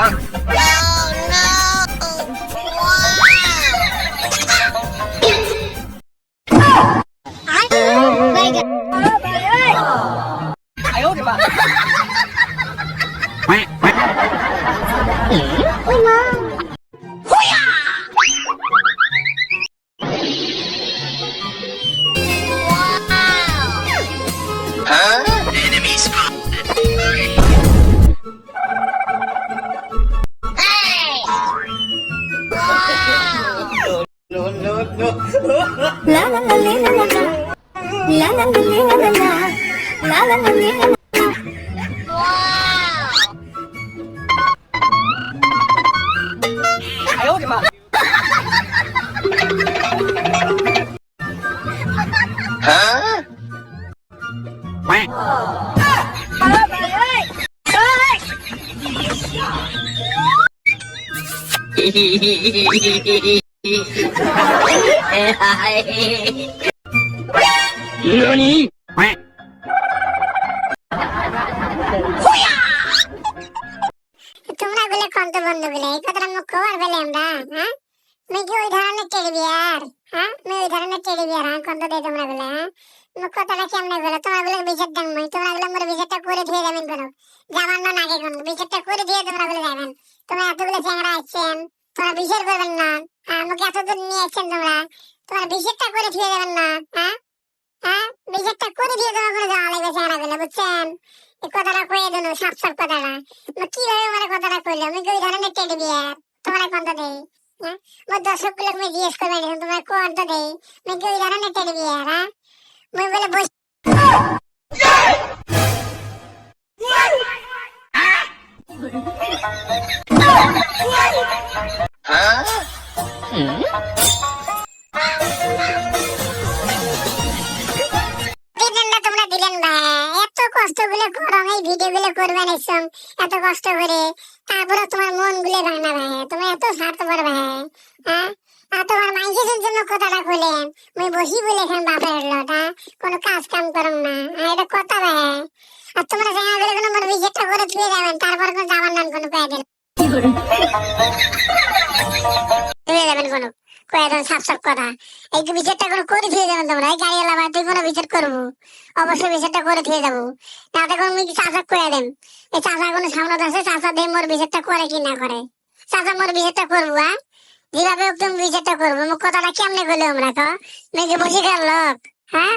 No, no. Ôi má La la la la la la. La la la la la la. La la la la la la. 哎呦何 তোমরা বলে কন্ত বন্ধু বলে, এই কথাটা মুখ খবর বলে আমরা হ্যাঁ? আমি কি ওই ধরনের টেডি বিয়ার হ্যাঁ? আমি ওই ধরনের টেডি বিয়ার হ্যাঁ? কন্ত দেয় তোমরা বলে হ্যাঁ? মুখ কথাটা কেমনে বলে? তোমরা বলে বিচার দাম মই তোমরা বলে মোর বিচারটা করে দিয়ে যাবেন করো যাবার না নাগে কোন, বিচারটা করে দিয়ে তোমরা বলে যাবেন। তোমরা এতগুলো চ্যাংরা আসছেন তোমরা বিচার করবেন না। আমাকে এত দূর নিয়ে আসছেন তোমরা। তোমরা বিচারটা করে দিয়ে যাবেন না হ্যাঁ? হ্যাঁ? বিচারটা করে দিয়ে তোমরা করে যাওয়া লাগবে চ্যাংরা গুলো বুঝছেন? এই কথাটা কয়ে দিন সাপ সাপ কথাটা কীভাবে আমার কথাটা কইলো? আমি ওই ধরনের টেডি বিয়ার? তোমরা কন্ত দেই হ্যাঁ? মোর দর্শকগুলো আমি জিজ্ঞেস করবে তোমরা কন্ত দেই আমি ওই ধরনের টেডি বিয়ার হ্যাঁ? মই বলে, বস দিলেন এত কষ্টগুলো করো এই ভিডিও গুলো করবেন এসম এত কষ্ট করে। তারপরে তোমার মনগুলো ভাঙ না ভাই তুমি এত স্বার্থপর ভাই হ্যাঁ? আর তোমার মাইকের জন্য কথাটা কইলেন মুই বসি বলে এখানে বাপের লোটা কোনো কাজ কাম করম না আর এটা কথা ভাই আর তোমরা জানা গেলে কোনো মোর ভিজিটটা করে তুলে যাবেন তারপর কোনো যাবার নাম কোনো কয়ে দিন। তুলে যাবেন কোনো। এই বিচারটা কোনো করে দিয়ে যাবেন তোমরা তুই কোনো বিচার করব? অবশ্যই বিচারটা করে দিয়ে যাব তাতে আমি চাষা করে দেন এই চাষা কোনো আছে চাষা দিয়ে মোর বিচারটা করে কি না করে। চাষা মোর বিচারটা করব হ্যাঁ যেভাবে তুমি বিচারটা করব। কথাটা কেমনে করলে আমরা তো মেয়েকে বসে গেল লোক হ্যাঁ?